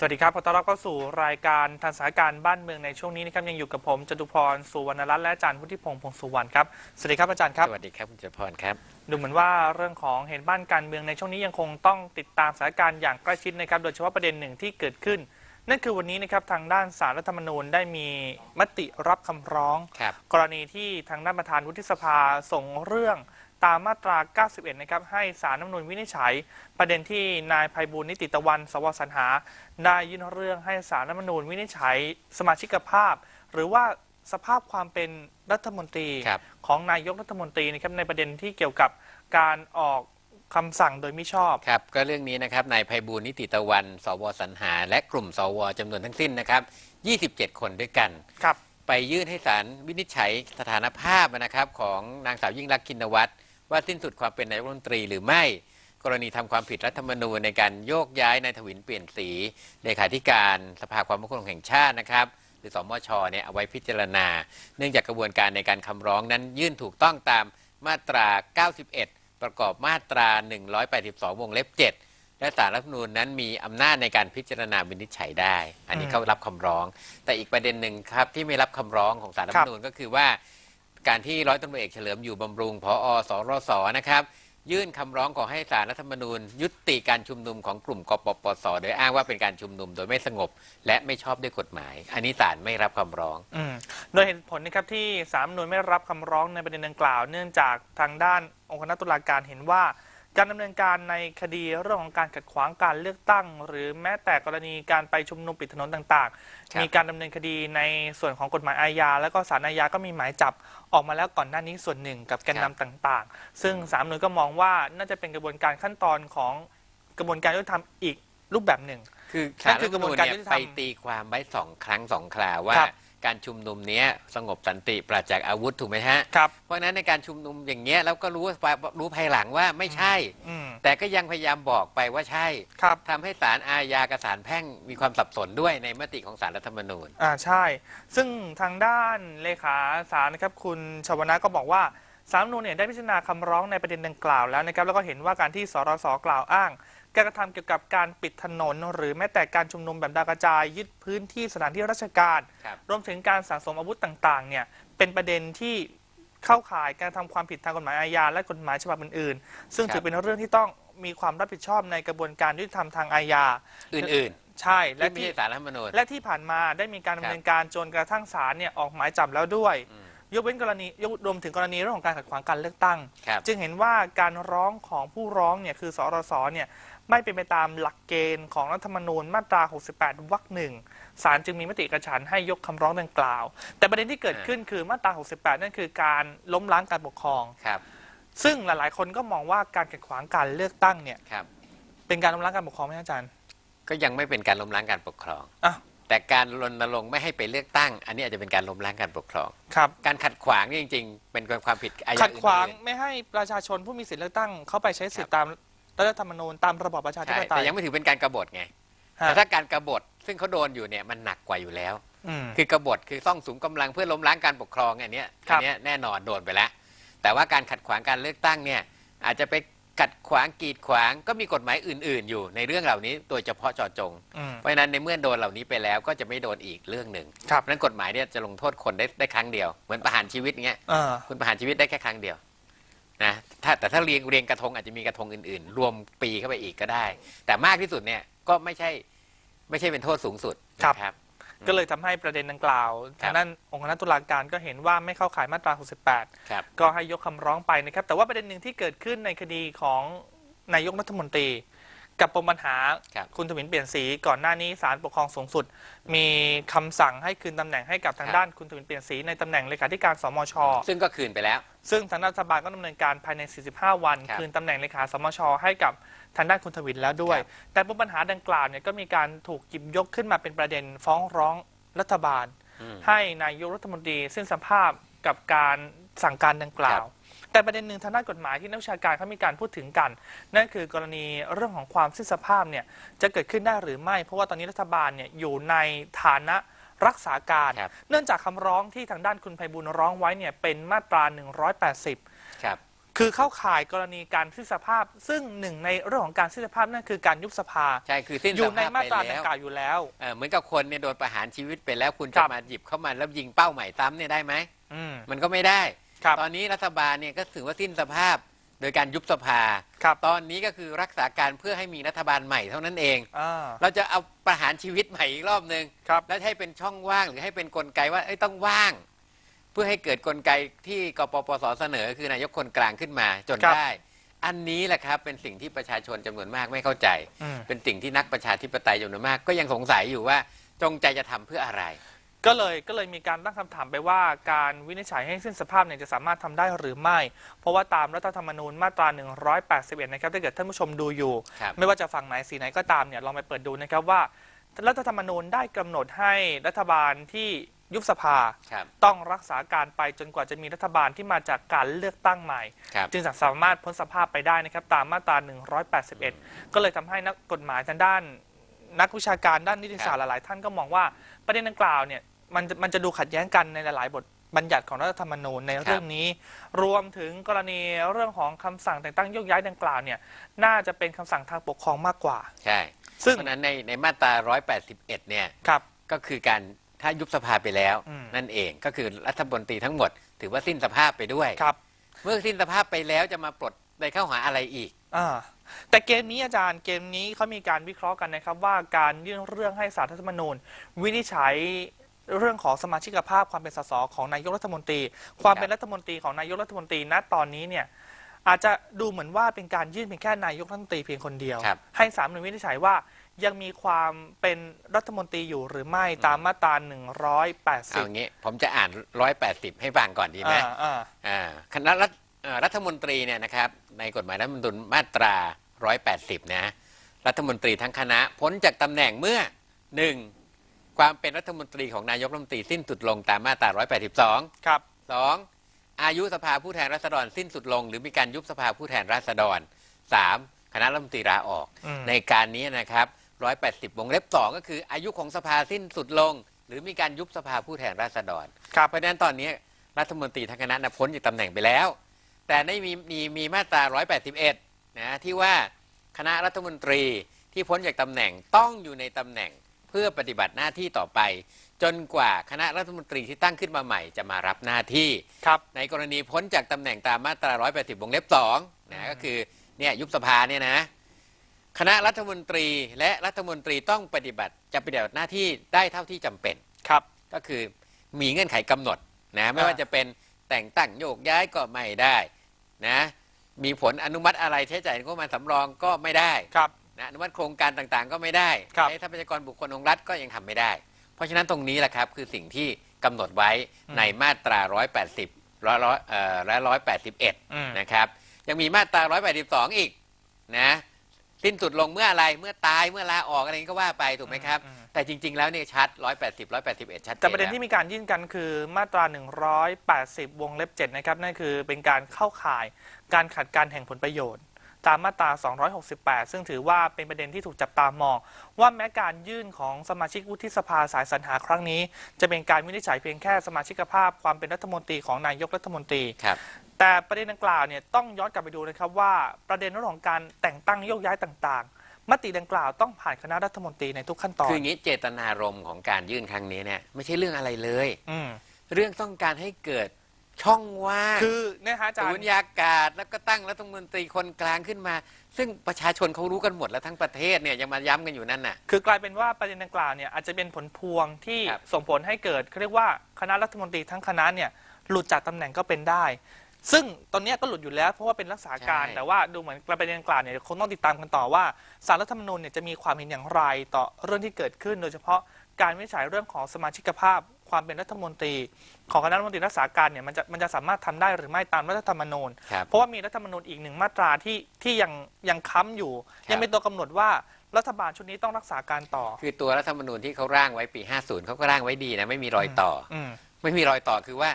สวัสดีครับขอต้อนรับเข้าสู่รายการทันสถานการณ์บ้านเมืองในช่วงนี้นะครับยังอยู่กับผมจตุพรสุวรรณรัตน์และอาจารย์พุทธิพงศ์พงศ์สุวรรณครับสวัสดีครับอาจารย์ครับสวัสดีครับคุณเจริญพรครับดูเหมือนว่าเรื่องของเหตุบ้านการเมืองในช่วงนี้ยังคงต้องติดตามสถานการณ์อย่างใกล้ชิดนะครับโดยเฉพาะประเด็นหนึ่งที่เกิดขึ้น นั่นคือวันนี้นะครับทางด้านสารรัฐธรรมนูญได้มีมติรับคำร้องครับกรณีที่ทางด้านประธานวุฒิสภาส่งเรื่อง ตามมาตรา 91 นะครับ ให้สารน้ำนูญวินิจฉัย ประเด็นที่นายภัยบูลย์นิติตะวัน สวสรรหา ได้ยื่นเรื่องให้สารน้ำนูญวินิจฉัย สมาชิกภาพ หรือว่าสภาพความเป็นรัฐมนตรีครับของนายกรัฐมนตรีนะครับในประเด็นที่เกี่ยวกับการออกคำสั่งโดยไม่ชอบครับ ก็เรื่องนี้นะครับนายภัยบูลย์นิติตะวัน สวสรรหา และกลุ่มสวจำนวนทั้งสิ้นนะครับ 27 คนด้วยกันครับไปยื่นให้ศาลวินิจฉัยสถานภาพนะครับ ของนางสาวยิ่งรักษณ์ชินวัตร ว่าสิ้นสุดความเป็นนายกรัฐมนตรีหรือไม่ กรณีทำความผิดรัฐธรรมนูญในการโยกย้ายนายถวินเปลี่ยนสีเลขาธิการสภาความมั่นคงแห่งชาตินะครับหรือสมชเนี่ยเอาไว้พิจารณา เนื่องจากกระบวนการในการคำร้องนั้นยื่นถูกต้องตามมาตรา 91 ประกอบมาตรา 182 วงเล็บ 7 และสารรัฐมนูญนั้นมีอำนาจในการพิจารณาวินิจฉัยได้ อันนี้เขารับคำร้อง แต่อีกประเด็นหนึ่งครับที่ไม่รับคำร้องของสารรัฐมนูญก็คือว่า การที่ร้อยตำรวจเอกเฉลิมอยู่บำรุง พออสรสนะครับ ยื่นคำร้องขอให้สารรัฐธรรมนูญ ยุติการชุมนุมของกลุ่มกปปส โดยอ้างว่าเป็นการชุมนุมโดยไม่สงบ และไม่ชอบด้วยกฎหมาย อันนี้ศาลไม่รับคำร้อง อืมโดยเหตุผลนะครับที่สามหน่วยไม่รับคำร้องในประเด็นดังกล่าว เนื่องจากทางด้านองค์คณะตุลาการเห็นว่า การดำเนินการในคดีเรื่องของการขัดขวางการเลือกตั้ง หรือแม้แต่กรณีการไปชุมนุมปิดถนนต่างครับๆมีการดำเนินคดีในส่วนของกฎหมายอาญา แล้วก็ศาลอาญาก็มีหมายจับออกมาแล้วก่อนหน้านี้ส่วนหนึ่งกับแกนนำต่าง ๆ ซึ่งสามหน่วยก็มองว่าน่าจะเป็นกระบวนการขั้นตอนของกระบวนการยุติธรรมอีกรูปแบบหนึ่ง คือนั่สารนรัคืฐอธรรมนูญกระบวนการเนี่ยยุติธรรไปมตีความไว้สองครั้งสองคราวว่าครับ การชุมนุมเนี้ยสงบสันติปราศจากอาวุธถูกไหมฮะ ครับ เพราะฉะนั้นในการชุมนุมอย่างเงี้ยแล้วก็รู้ว่ารู้ภายหลังว่าไม่ใช่ อืม แต่ก็ยังพยายามบอกไปว่าใช่ครับ ทำให้ศาลอาญากับศาลแพ่งมีความสับสนด้วยในมติของศาลรัฐธรรมนูญ อ่าใช่ ซึ่งทางด้านเลขาศาลนะครับคุณชวนะก็บอกว่า สารรัฐธรรมนูญเนี่ยได้พิจารณาคำร้องในประเด็นดังกล่าวแล้วนะครับแล้วก็เห็นว่าการที่สรสกล่าวอ้าง การกระทำเกี่ยวกับการปิดถนน หรือแม้แต่การชุมนุมแบบดาวกระจายยึดพื้นที่สถานที่ราชการ ครับ รวมถึงการสะสมอาวุธต่างๆเนี่ยเป็นประเด็นที่เข้าข่ายการทำความผิดทางกฎหมายอาญาและกฎหมายฉบับอื่นๆ ซึ่งครับ ถือเป็นเรื่องที่ต้องมีความรับผิดชอบในกระบวนการยุติธรรมทางอาญาอื่นใช่ๆและที่ไม่ที่ ใช่ศาลรัฐธรรมนูญ และที่ผ่านมาได้มีการดำเนินการจนกระทั่งศาลเนี่ยออกหมายจับแล้วด้วย อืม ยกเว้นกรณียกรวมถึงกรณีเรื่องของการขัดขวางการเลือกตั้ง ครับ จึงเห็นว่าการร้องของผู้ร้องเนี่ยคือสรสเนี่ยไม่เป็นไปตามหลักเกณฑ์ของรัฐธรรมนูญมาตรา 68 วรรคหนึ่งศาลจึงมีมติเอกฉันท์ให้ยกคำร้องดังกล่าว แต่ประเด็นที่เกิดขึ้นคือมาตรา 68 นั่นคือการล้มล้างการปกครอง ครับ ซึ่งหลาย ๆ คนก็มองว่าการขัดขวางการเลือกตั้งเนี่ยครับ เป็นการล้มล้างการปกครองไหมอาจารย์ก็ยังไม่เป็นการล้มล้างการปกครอง อะ แต่การรณรงค์ไม่ให้ไปเลือกตั้ง อันนี้อาจจะเป็นการล้มล้างการปกครอง ครับการขัดขวางนี่จริง ๆ เป็นความผิดอาญาขัดขวางอื่นไม่ให้ประชาชนผู้มีสิทธิเลือกตั้ง เข้าไปใช้สิทธิตามรัฐธรรมนูญตามระบอบประชาๆธิใช่ปไตแต่ยยังไม่ถือเป็นการกบฏไงฮะแต่ถ้าการกบฏซึ่งเขาโดนอยู่เนี่ยมันหนักกว่าอยู่แล้วอืมคือกบฏคือซ่องสุมกำลังเพื่อล้มล้างการปกครองอันเนี้ยครัอับนเนี้ยแน่นอนโดนไปแล้ว แต่ว่าการขัดขวางการเลือกตั้งเนี่ยอาจจะไป ขัดขวางกีดขวางก็มีกฎหมายอื่น ๆ อยู่ในเรื่องเหล่านี้โดยเฉพาะเจาะจง อืม เพราะฉะนั้นในเมื่อโดนเหล่านี้ไปแล้วก็จะไม่โดนอีกเรื่องหนึ่งครับ เพราะฉะนั้นกฎหมายเนี่ยจะลงโทษคนได้ได้ครั้งเดียวเหมือนประหารชีวิตเงี้ยเออคุณประหารชีวิตได้แค่ครั้งเดียวนะถ้าแต่ถ้าเรียงเรียงกระทงอาจจะมีกระทงอื่นๆ รวมปีเข้าไปอีกก็ได้ แต่มากที่สุดเนี่ยก็ไม่ใช่ไม่ใช่เป็นโทษสูงสุดนะครับ ก็เลยทำให้ประเด็นดังกล่าวครัทาบงด้านองค์คณะตุลาการก็เห็นว่าไม่เข้าข่ายมาตรา 68 ครับ ก็ให้ยกคำร้องไปนะครับ แต่ว่าประเด็นหนึ่งที่เกิดขึ้นในคดีของนายกรัฐมนตรี กับปมปัญหาครับ คุณทวินเปลี่ยนสีก่อนหน้านี้ศาลปกครองสูงสุด มีคำสั่งให้คืนตำแหน่งให้กับทางด้านคุณทวินเปลี่ยนสีในตำแหน่งเลขาธิการสมช ซึ่งก็คืนไปแล้ว ซึ่งทางด้านรัฐบาลก็ดำเนินการภายใน 45 วัน ครับคืนตำแหน่งเลขาสมช ให้กับทางด้านคุณทวินแล้วด้วย ครับ แต่ปมปัญหาดังกล่าวเนี่ยก็มีการถูกหยิบยกขึ้นมาเป็นประเด็นฟ้องร้องรัฐบาล อืม ให้นายกรัฐมนตรีสิ้นสภาพกับการสั่งการดังกล่าว แต่ประเด็นหนึ่งทางด้านกฎหมายที่นักวิชาการเขามีการพูดถึงกัน นั่นคือกรณีเรื่องของความสิ้นสภาพเนี่ยจะเกิดขึ้นได้หรือไม่ เพราะว่าตอนนี้รัฐบาลเนี่ยอยู่ในฐานะรักษาการ ครับเนื่องจากคำร้องที่ทางด้านคุณไพบุญร้องไว้เนี่ยเป็นมาตรา 180 ครับ คือเข้าข่ายกรณีการสิ้นสภาพ ซึ่งหนึ่งในเรื่องของการสิ้นสภาพนั่นคือการยุบสภา ใช่คือสิ้นอสยู่ในภาพมาไปตราดัแล้งวกล่าวอยู่แล้ว เอ่อเหมือนกับคนเนี่ยโดนประหารชีวิตไปแล้วคุณคจะรับมาหยิบเข้ามาแล้วยิงเป้าใหม่ซ้ำเนี่ยได้ไหม อืม มันก็ไม่ได้ ครับ ตอนนี้รัฐบาลเนี่ยก็ถือว่าสิ้นสภาพโดยการยุบสภา ครับ ตอนนี้ก็คือรักษาการเพื่อให้มีรัฐบาลใหม่เท่านั้นเอง อ่า เราจะเอาประหารชีวิตใหม่อีกรอบหนึ่งครับ แล้วให้เป็นช่องว่างหรือให้เป็นกลไกว่าเอ้ยต้องว่าง เพื่อให้เกิดกลไกที่กปปสเสนอ คือนายกคนกลางขึ้นมาจนครับได้ อันนี้แหละครับเป็นสิ่งที่ประชาชนจำนวนมากไม่เข้าใจ อืม เป็นสิ่งที่นักประชาธิปไตยจำนวนมาก ก็ยังสงสัยอยู่ว่าจงใจจะทำเพื่ออะไร ก็เลยก็เลยมีการตั้งคำถามไปว่าการวินิจฉัยให้สิ้นสภาพเนี่ยจะสามารถทำได้หรือไม่ เพราะว่าตามรัฐธรรมนูญมาตรา 181 นะครับถ้าเกิดท่านผู้ชมดูอยู่ ครับ ไม่ว่าจะฝั่งไหนสีไหนก็ตามเนี่ยลองไปเปิดดูนะครับว่า รัฐธรรมนูญได้กำหนดให้รัฐบาลที่ยุบสภา ครับ ต้องรักษาการไปจนกว่าจะมีรัฐบาลที่มาจากการเลือกตั้งใหม่ ครับ จึงสามารถพ้นสภาพไปได้นะครับตามมาตรา 181 ก็เลยทำให้นักกฎหมายทางด้าน นักวิชาการด้านนิติศาสตร์หลายๆ ท่านก็มองว่าประเด็นดังกล่าวเนี่ยมันจะมันจะดูขัดแย้งกันในหลาย ๆ บทบัญญัติของรัฐธรรมนูญในเรื่องนี้ รวมถึงกรณีเรื่องของคำสั่งแต่งตั้งโยกย้ายดังกล่าวเนี่ยน่าจะเป็นคำสั่งทางปกครองมากกว่า ใช่ซึ่ง เพราะฉะนั้นในในมาตรา 181 เนี่ย ครับ ก็คือการถ้ายุบสภาไปแล้ว อืม นั่นเองก็คือรัฐมนตรีทั้งหมด ถือว่าสิ้นสภาพไปด้วย ครับเมื่อสิ้นสภาพไปแล้วจะมาปลดในเข้าหาอะไรอีก อ่า แต่เกมนี้อาจารย์เกมนี้เขามีการวิเคราะห์กันนะครับ ว่าการยื่นเรื่องให้สารรัฐธรรมนูญ วินิจฉัยเรื่องของสมาชิกภาพความเป็นสสของนายกรัฐมนตรี ความเป็นรัฐมนตรีของนายกรัฐมนตรีณตอนนี้เนี่ยอาจจะดูเหมือนว่าเป็นการยื่นเป็นแค่นายกรัฐมนตรีเพียงคนเดียวครับให้สามหน่วยวินิจฉัยว่ายังมีความเป็นรัฐมนตรีอยู่หรือไม่ตามมาตราเอาอย่าง180งี้ ผมจะอ่าน 180 ให้ฟังก่อนดีไหมอ่าอ่าอ่าคณะ รัฐเอ่อรัฐมนตรีเนี่ยนะครับในกฎหมายรัฐธรรมนูญมาตรา 180 นะรัฐมนตรีทั้งคณะพ้นจากตำแหน่งเมื่อ 1. ความเป็นรัฐมนตรีของนายกรัฐมนตรีสิ้นสุดลงตามมาตรา 182 ครับ 2. อายุสภาผู้แทนราษฎรสิ้นสุดลง หรือมีการยุบสภาผู้แทนราษฎร 3. คณะรัฐมนตรีลาออกอืมในการนี้นะครับ 180 วงเล็บ 2 ก็คืออายุของสภาสิ้นสุดลง หรือมีการยุบสภาผู้แทนราษฎรครับเพราะฉะนั้นตอนนี้รัฐมนตรีทั้งคณะนะพ้นจากตำแหน่งไปแล้ว แต่ในมีมีมีมาตรา 181 นะที่ว่าคณะรัฐมนตรีที่พ้นจากตำแหน่งต้องอยู่ในตำแหน่งเพื่อปฏิบัติหน้าที่ต่อไป จนกว่าคณะรัฐมนตรีที่ตั้งขึ้นมาใหม่จะมารับหน้าที่ครับในกรณีพ้นจากตำแหน่งตามมาตรา 180 วงเล็บ2นะก็คือเนี่ยยุบสภาเนี่ยนะคณะรัฐมนตรีและรัฐมนตรีต้องปฏิบัติจะปฏิบัติหน้าที่ได้เท่าที่จำเป็นครับ ก็คือมีเงื่อนไขกำหนดนะไม่อ่าว่าจะเป็นแต่งตั้งโยกย้ายก็ไม่ได้ นะมีผลอนุมัติอะไรใช้จ่ายงบประมาณสำรองก็ไม่ได้ครับนะอนุมัติโครงการต่างๆ ก็ไม่ได้ครับใช้ทรัพยากรบุคคลของรัฐก็ยังทำไม่ได้ เพราะฉะนั้นตรงนี้แหละครับคือสิ่งที่กำหนดไว้ในมาตรา 180ร้อยร้อยเอ่อและ181อืมนะครับยังมีมาตรา 182 อีกนะ สิ้นสุดลงเมื่ออะไรเมื่อตายเมื่อลาออกอะไรนี้ก็ว่าไปถูกไหมครับอืมแต่จริง ๆ แล้วเนี่ยชัด 180 181 ชัดเจนแต่ประเด็นแล้วที่มีการยื่นกันคือมาตรา 180 วงเล็บ7นะครับนั่นคือเป็นการเข้าข่ายการขัดการแห่งผลประโยชน์ ตามมาตรา 268 ซึ่งถือว่าเป็นประเด็นที่ถูกจับตามอง ว่าแม้การยื่นของสมาชิกวุฒิสภาสายสรรหาครั้งนี้ จะเป็นการวินิจฉัยเพียงแค่สมาชิกภาพความเป็นรัฐมนตรีของนายกรัฐมนตรีครับแต่ประเด็นดังกล่าวเนี่ยต้องย้อนกลับไปดูนะครับว่าประเด็นเรื่องของการแต่งตั้งโยกย้ายต่างๆ มติดังกล่าวต้องผ่านคณะรัฐมนตรีในทุกขั้นตอน คืออย่างนี้เจตนารมณ์ของการยื่นครั้งนี้เนี่ยไม่ใช่เรื่องอะไรเลย อืม เรื่องต้องการให้เกิด ช่องว่างคือเนี่ยฮะอาจารศูย์นยากาศแล้วก็ตั้งรัฐมนตรีคนกลางขึ้นมา ซึ่งประชาชนเขารู้กันหมดแล้วทั้งประเทศเนี่ยยังมาย้ำกันอยู่นั่นน่ะ คือกลายเป็นว่าประเด็นดังกล่าวเนี่ยอาจจะเป็นผลพวงที่ครับ ส่งผลให้เกิดเขาเรียกว่าคณะรัฐมนตรีทั้งคณะเนี่ยหลุดจากตำแหน่งก็เป็นได้ ซึ่งตอนเนี้ยก็หลุดอยู่แล้วเพราะว่าเป็นรักษาการแต่ว่าดูเหมือนประเด็นดังกล่าวเนี่ยคงต้องติดตามกันต่อว่าสารรัฐธรรมนูญเนี่ยจะมีความเห็นอย่างไรต่อเรื่องที่เกิดขึ้น โดยเฉพาะการวินิจฉัยเรื่องของสมาชิกภาพ ความเป็นรัฐมนตรี ของคณะรัฐมนตรีรักษาการเนี่ยมันจะมันจะสามารถทำได้หรือไม่ตามรัฐธรรมนูญ ครับ เพราะว่ามีรัฐธรรมนูญอีกหนึ่งมาตราที่ที่ยังยังค้ำอยู่ ครับ ยังเป็นตัวกำหนดว่ารัฐบาลชุดนี้ต้องรักษาการต่อคือตัวรัฐธรรมนูญที่เขาร่างไว้ปี 50เขาก็ร่างไว้ดีนะไม่มีรอยต่อออืมไม่มีรอยต่อคือว่า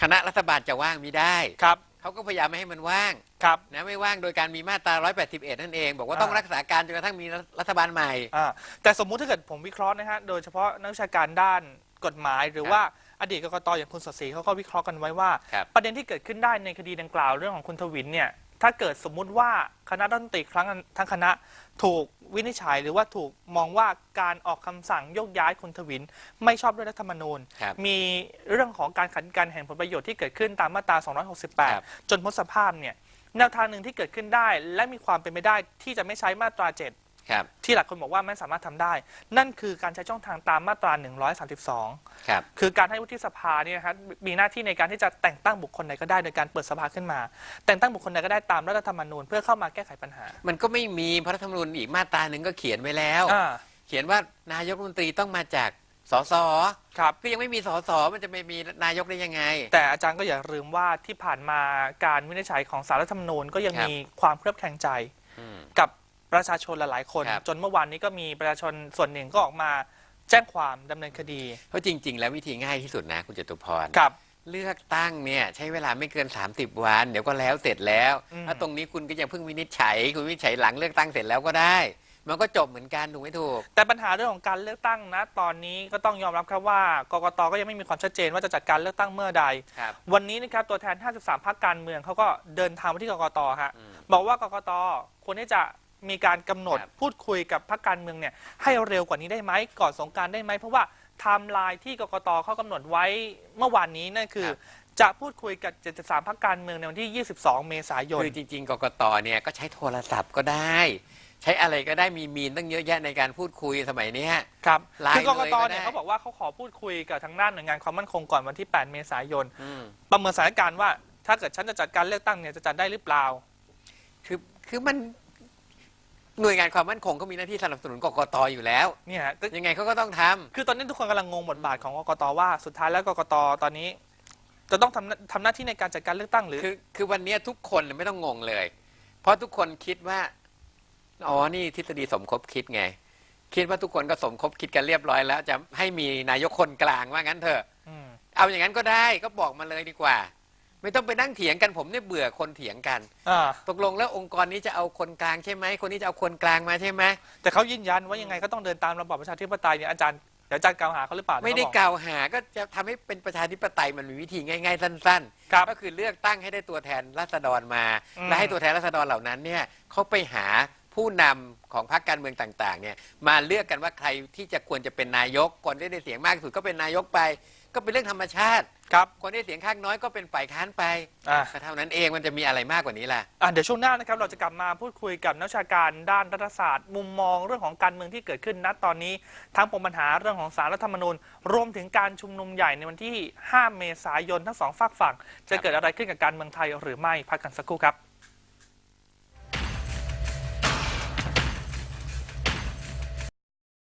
คณะรัฐบาลจะว่างไม่ได้ครับเขาก็พยายามไม่ให้มันว่างครับ นะไม่ว่างโดยการมีมาตรา 181 นั่นเอง บอกว่าอ่าต้องรักษาการจนกระทั่งมีรัฐบาลใหม่ อ่าแต่สมมุติถ้าเกิดผมวิเคราะห์นะฮะโดยเฉพาะนักวิชาการด้าน กฎหมาย หรือครับว่าออดีตกกตอย่างคุณสศรีเขาก็วิเคราะห์กันไว้ว่า ครับ ประเด็นที่เกิดขึ้นได้ในคดีดังกล่าวเรื่องของคุณทวินเนี่ยถ้าเกิดสมมุติว่าคณะรัฐมนตรีครั้งทั้งคณะถูกวินิจฉัย หรือว่าถูกมองว่าการออกคำสั่งโยกย้ายคุณทวิน ไม่ชอบด้วยรัฐธรรมนูญ ครับ มีเรื่องของการขัดกันแห่งผลประโยชน์ที่เกิดขึ้นตามมาตรา ครับ 268 จนพ้นสภาพเนี่ยแนวทางหนึ่งที่เกิดขึ้นได้ และมีความเป็นไปได้ที่จะไม่ใช้มาตรา 7 ครับที่หลายคนบอกว่าไม่สามารถทำได้ นั่นคือการใช้ช่องทางตามมาตรา 132 ครับ คือการให้วุฒิสภาเนี่ยนะครับมีหน้าที่ในการที่จะแต่งตั้งบุคคลใดก็ได้โดยการเปิดสภาขึ้นมา แต่งตั้งบุคคลใดก็ได้ตามรัฐธรรมนูญเพื่อเข้ามาแก้ไขปัญหามันก็ไม่มีพระรัฐธรรมนูญอีกมาตราหนึ่งก็เขียนไว้แล้ว อ่าเขียนว่านายกรัฐมนตรีต้องมาจากสสครับ ก็ยังไม่มีสสมันจะไปมีนายกได้ยังไง แต่อาจารย์ก็อย่าลืมว่าที่ผ่านมาการวินิจฉัยของสารรัฐธรรมนูญก็ยังครับ มีความเครือบแคลงใจ อืม กับ ประชาชนหลายๆคน ครับ จนเมื่อวานนี้ก็มีประชาชนส่วนหนึ่งก็ออกมาแจ้งความดำเนินคดีเพราะจริง ๆ แล้ววิธีง่ายที่สุดนะคุณจตุพร กับ เลือกตั้งเนี่ยใช้เวลาไม่เกิน 30 วัน เดี๋ยวก็แล้วเสร็จแล้วอืม ถ้าตรงนี้คุณก็ยังเพิ่งวินิจฉัย คุณวินิจฉัยหลังเลือกตั้งเสร็จแล้วก็ได้ มันก็จบเหมือนกันถูกไหมถูก แต่ปัญหาเรื่องของการเลือกตั้งนะ ตอนนี้ก็ต้องยอมรับครับว่ากกตก็ยังไม่มีความชัดเจนว่าจะจัดการเลือกตั้งเมื่อใด ครับ วันนี้นะครับตัวแทน 53พรรคการเมืองเขาก็เดินทางมาที่กกตฮะอืมบอกว่ากกตควรที่จะ มีการกำหนดครับ พูดคุยกับพรรคการเมืองเนี่ยให้เร็วกว่านี้ได้ไหมก่อนสงกรารได้ไหมเพราะว่าไทม์ไลน์ที่กกตเขากำหนดไว้เมื่อวานนี้นั่นคือ จะพูดคุยกับ 73พรรคการเมืองในวันที่ 22 เมษายน คือจริง ๆ กกตเนี่ยก็ใช้โทรศัพท์ก็ได้ ใช้อะไรก็ได้มีมีนตั้งเยอะแยะในการพูดคุยสมัยเนี้ย ครับ ไลน์คือกกเลยตก็เนี่ยได้ เขาบอกว่าเขาขอพูดคุยกับทางด้านหน่วยงานความมั่นคงก่อนวันที่ 8 เมษายน อืม ประเมินสถานการณ์ว่า ถ้าเกิดฉันจะจัดการเลือกตั้งเนี่ยจะจัดได้หรือเปล่า คือคือมัน หน่วยงานความมั่นคงก็มีหน้าที่สนับสนุนกกตอยู่แล้ว เนี่ยฮะก็ยังไงเขาก็ต้องทำคือตอนนี้ทุกคนกำลังงงบทบาทของกกตว่าสุดท้ายแล้วกกตตอนนี้ จะต้องทำหน้าทำหน้าที่ในการจัดการเลือกตั้งหรือ คือคือวันเนี้ยทุกคนไม่ต้องงงเลย เพราะทุกคนคิดว่าอ๋อนี่ทฤษฎีสมคบคิดไง คิดว่าทุกคนก็สมคบคิดกันเรียบร้อยแล้ว จะให้มีนายกคนกลางว่างั้นเถอะ อืม เอาอย่างนั้นก็ได้ก็บอกมาเลยดีกว่า ไม่ต้องไปนั่งเถียงกันผมเนี่ยเบื่อคนเถียงกัน อ่าตกลงแล้วองค์กรนี้จะเอาคนกลางใช่ไหมคนนี้จะเอาคนกลางมาใช่ไหมแต่เขายืนยันว่ายังไงก็ต้องเดินตามระบอบประชาธิปไตยเนี่ยอาจารย์เดี๋ยวอาจารย์กล่าวหาเขาหรือเปล่าไม่ได้เขาบอกกล่าวหาก็จะทำให้เป็นประชาธิปไตยมันมีวิธีง่าย ๆ สั้น ครับ ๆ ก็คือเลือกตั้งให้ได้ตัวแทนราษฎรมา อืม และให้ตัวแทนราษฎรเหล่านั้นเนี่ยเขาไปหาผู้นำของพรรคการเมืองต่างๆเนี่ยมาเลือกกันว่าใครที่จะควรจะเป็นนายกคนที่ได้เสียงมากที่สุดก็เป็นนายกไป ก็เป็นเรื่องธรรมชาติครับคนที่ได้เสียงข้างน้อยก็เป็นฝ่ายค้านไปอ่า ก็เท่านั้นเองมันจะมีอะไรมากกว่านี้ล่ะ อะเดี๋ยวช่วงหน้านะครับเราจะกลับมาพูดคุยกับนักวิชาการด้านรัฐศาสตร์ มุมมองเรื่องของการเมืองที่เกิดขึ้นณตอนนี้ ทั้งปมปัญหาเรื่องของสารรัฐธรรมนูญ รวมถึงการชุมนุมใหญ่ในวันที่ 5 เมษายนทั้งสองฝากฝั่ง จะเกิดอะไรขึ้นกับการเมืองไทยหรือไม่พักกันสักครู่ครับ